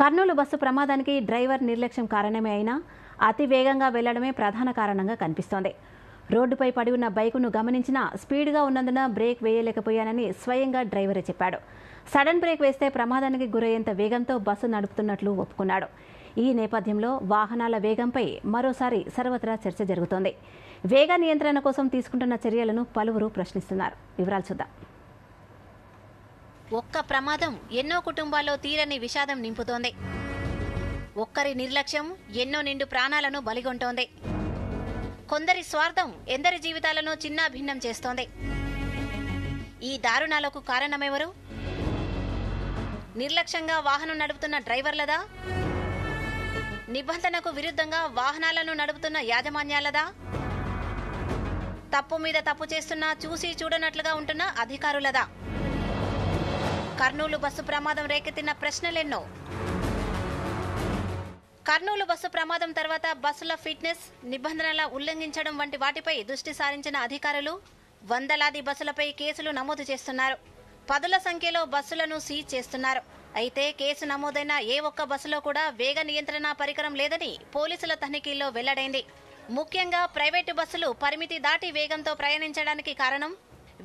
Kurnool bus ప్రమాదానికి driver నిర్లక్ష్యం కారణమే అయినా అతి వేగంగా వెళ్ళడమే ప్రధాన కారణంగా కనిపిస్తోంది. రోడ్డుపై పడి ఉన్న బైకును గమనించిన స్పీడ్గా ఉన్నందున బ్రేక్ వేయలేకపోయానని స్వయంగా డ్రైవరే చెప్పాడు. సడన్ బ్రేక్ వేస్తే ప్రమాదానికి గురయ్యేంత వేగంతో బస్సు నడుపుతున్నట్లు ఒప్పుకున్నాడు. ఈ నేపథ్యంలో వాహనాల వేగంపై మరోసారి సర్వత్రా చర్చ జరుగుతోంది. వేగ నియంత్రణ కోసం తీసుకుంటున్న చర్యలను పలువురు ప్రశ్నిస్తున్నారు. వివరాలు చూద్దాం. ఒక్క ప్రమాదం ఎన్నో కుటుంబాల్లో తీరని విషాదం నింపుతోంది. ఒక్కరి నిర్లక్ష్యం ఎన్నో నిండు ప్రాణాలను బలిగొంటోంది. కొందరి స్వార్థం ఎందరి జీవితాలను చిన్నాభిన్నం చేస్తోంది. ఈ దారుణాలకు కారణమెవరు? నిర్లక్ష్యంగా వాహనం నడుపుతున్న డ్రైవర్లదా? నిబంధనకు విరుద్ధంగా వాహనాలను నడుపుతున్న యాజమాన్యాలదా? తప్పు మీద తప్పు చేస్తున్నా చూసి చూడనట్లుగా ఉంటున్న అధికారులదా? కర్నూలు బస్సు ప్రమాదం రేకెత్తిన ప్రశ్నలెన్నో. కర్నూలు బస్సు ప్రమాదం తర్వాత బస్సుల ఫిట్నెస్ నిబంధనల ఉల్లంఘించడం వంటి వాటిపై దృష్టి సారించిన అధికారులు వందలాది బస్సులపై కేసులు నమోదు చేస్తున్నారు. పదుల సంఖ్యలో బస్సులను సీజ్ చేస్తున్నారు. అయితే కేసు నమోదైన ఏ ఒక్క బస్సులో కూడా వేగ నియంత్రణ పరికరం లేదని పోలీసుల తనిఖీల్లో వెల్లడైంది. ముఖ్యంగా ప్రైవేటు బస్సులు పరిమితి దాటి వేగంతో ప్రయాణించడానికి కారణం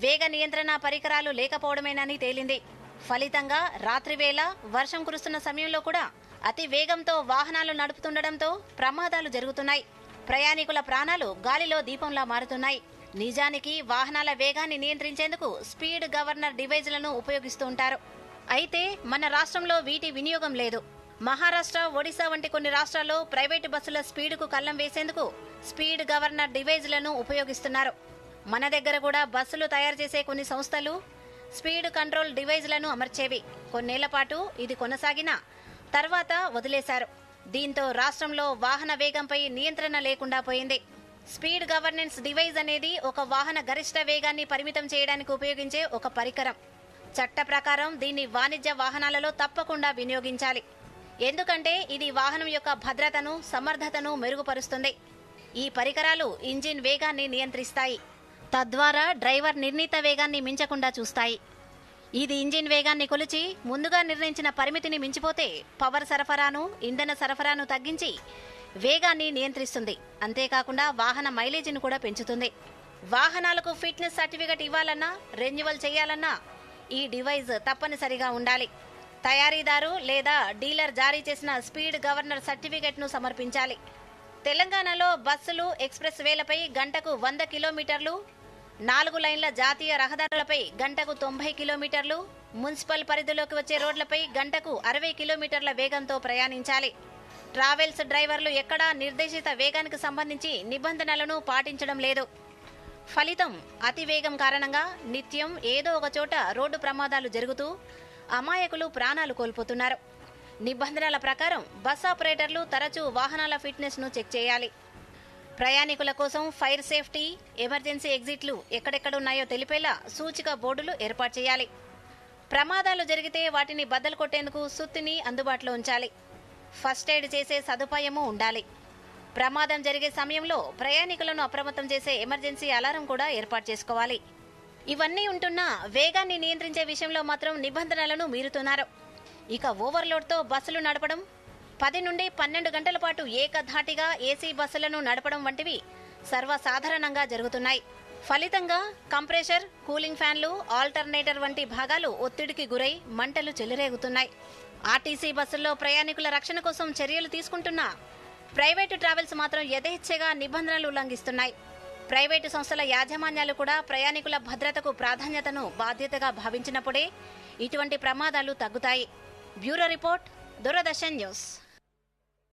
వేగ నియంత్రణ పరికరాలు లేకపోవడమేనని తేలింది. ఫలితంగా రాత్రివేళ వర్షం కురుస్తున్న సమయంలో కూడా అతి వేగంతో వాహనాలు నడుపుతుండటంతో ప్రమాదాలు జరుగుతున్నాయి. ప్రయాణికుల ప్రాణాలు గాలిలో దీపంలా మారుతున్నాయి. నిజానికి వాహనాల వేగాన్ని నియంత్రించేందుకు స్పీడ్ గవర్నర్ డివైజ్లను ఉపయోగిస్తూ ఉంటారు అయితే మన రాష్ట్రంలో వీటి వినియోగం లేదు. మహారాష్ట్ర ఒడిశా వంటి కొన్ని రాష్ట్రాల్లో ప్రైవేటు బస్సుల స్పీడ్కు కళ్ళం వేసేందుకు స్పీడ్ గవర్నర్ డివైజ్లను ఉపయోగిస్తున్నారు. మన దగ్గర కూడా బస్సులు తయారు చేసే కొన్ని సంస్థలు స్పీడ్ కంట్రోల్ డివైజ్లను అమర్చేవి. కొన్నేళ్ళ పాటు ఇది కొనసాగినా తర్వాత వదిలేశారు. దీంతో రాష్ట్రంలో వాహన వేగంపై నియంత్రణ లేకుండా పోయింది. స్పీడ్ గవర్నెన్స్ డివైజ్ అనేది ఒక వాహన గరిష్ట వేగాన్ని పరిమితం చేయడానికి ఉపయోగించే ఒక పరికరం. చట్ట ప్రకారం దీన్ని వాణిజ్య వాహనాలలో తప్పకుండా వినియోగించాలి. ఎందుకంటే ఇది వాహనం యొక్క భద్రతను సమర్థతను మెరుగుపరుస్తుంది. ఈ పరికరాలు ఇంజిన్ వేగాన్ని నియంత్రిస్తాయి. తద్వారా డ్రైవర్ నిర్ణీత వేగాన్ని మించకుండా చూస్తాయి. ఇది ఇంజిన్ వేగాన్ని కొలిచి ముందుగా నిర్ణయించిన పరిమితిని మించిపోతే పవర్ సరఫరాను ఇంధన సరఫరాను తగ్గించి వేగాన్ని నియంత్రిస్తుంది. అంతేకాకుండా వాహన మైలేజీని కూడా పెంచుతుంది. వాహనాలకు ఫిట్నెస్ సర్టిఫికెట్ ఇవ్వాలన్నా రెన్యువల్ చేయాలన్నా ఈ డివైస్ తప్పనిసరిగా ఉండాలి. తయారీదారు లేదా డీలర్ జారీ చేసిన స్పీడ్ గవర్నర్ సర్టిఫికెట్ను సమర్పించాలి. తెలంగాణలో బస్సులు ఎక్స్ప్రెస్ వేలపై గంటకు వంద కిలోమీటర్లు నాలుగు లైన్ల జాతీయ రహదారులపై గంటకు తొంభై కిలోమీటర్లు మున్సిపల్ పరిధిలోకి వచ్చే రోడ్లపై గంటకు అరవై కిలోమీటర్ల వేగంతో ప్రయాణించాలి. ట్రావెల్స్ డ్రైవర్లు ఎక్కడా నిర్దేశిత వేగానికి సంబంధించి నిబంధనలను పాటించడం లేదు. ఫలితం అతి వేగం కారణంగా నిత్యం ఏదో ఒక చోట రోడ్డు ప్రమాదాలు జరుగుతూ అమాయకులు ప్రాణాలు కోల్పోతున్నారు. నిబంధనల ప్రకారం బస్ ఆపరేటర్లు తరచూ వాహనాల ఫిట్నెస్ను చెక్ చేయాలి. ప్రయాణికుల కోసం ఫైర్ సేఫ్టీ ఎమర్జెన్సీ ఎగ్జిట్లు ఎక్కడెక్కడున్నాయో తెలిపేలా సూచిక బోర్డులు ఏర్పాటు చేయాలి. ప్రమాదాలు జరిగితే వాటిని బద్దలు కొట్టేందుకు సుత్తిని అందుబాటులో ఉంచాలి. ఫస్ట్ ఎయిడ్ చేసే సదుపాయము ఉండాలి. ప్రమాదం జరిగే సమయంలో ప్రయాణికులను అప్రమత్తం చేసే ఎమర్జెన్సీ అలారం కూడా ఏర్పాటు చేసుకోవాలి. ఇవన్నీ ఉంటున్నా వేగాన్ని నియంత్రించే విషయంలో మాత్రం నిబంధనలను మీరుతున్నారు. ఇక ఓవర్లోడ్తో బస్సులు నడపడం పది నుండి పన్నెండు గంటల పాటు ఏకధాటిగా ఏసీ బస్సులను నడపడం వంటివి సర్వసాధారణంగా జరుగుతున్నాయి. ఫలితంగా కంప్రెషర్ కూలింగ్ ఫ్యాన్లు ఆల్టర్నేటర్ వంటి భాగాలు ఒత్తిడికి గురై మంటలు చెలరేగుతున్నాయి. ఆర్టీసీ బస్సుల్లో ప్రయాణికుల రక్షణ కోసం చర్యలు తీసుకుంటున్నా ప్రైవేటు ట్రావెల్స్ మాత్రం యథేచ్ఛగా నిబంధనలు ఉల్లంఘిస్తున్నాయి. ప్రైవేటు సంస్థల యాజమాన్యాలు కూడా ప్రయాణికుల భద్రతకు ప్రాధాన్యతను బాధ్యతగా భావించినప్పుడే ఇటువంటి ప్రమాదాలు తగ్గుతాయి. Bureau report Doordarshan news.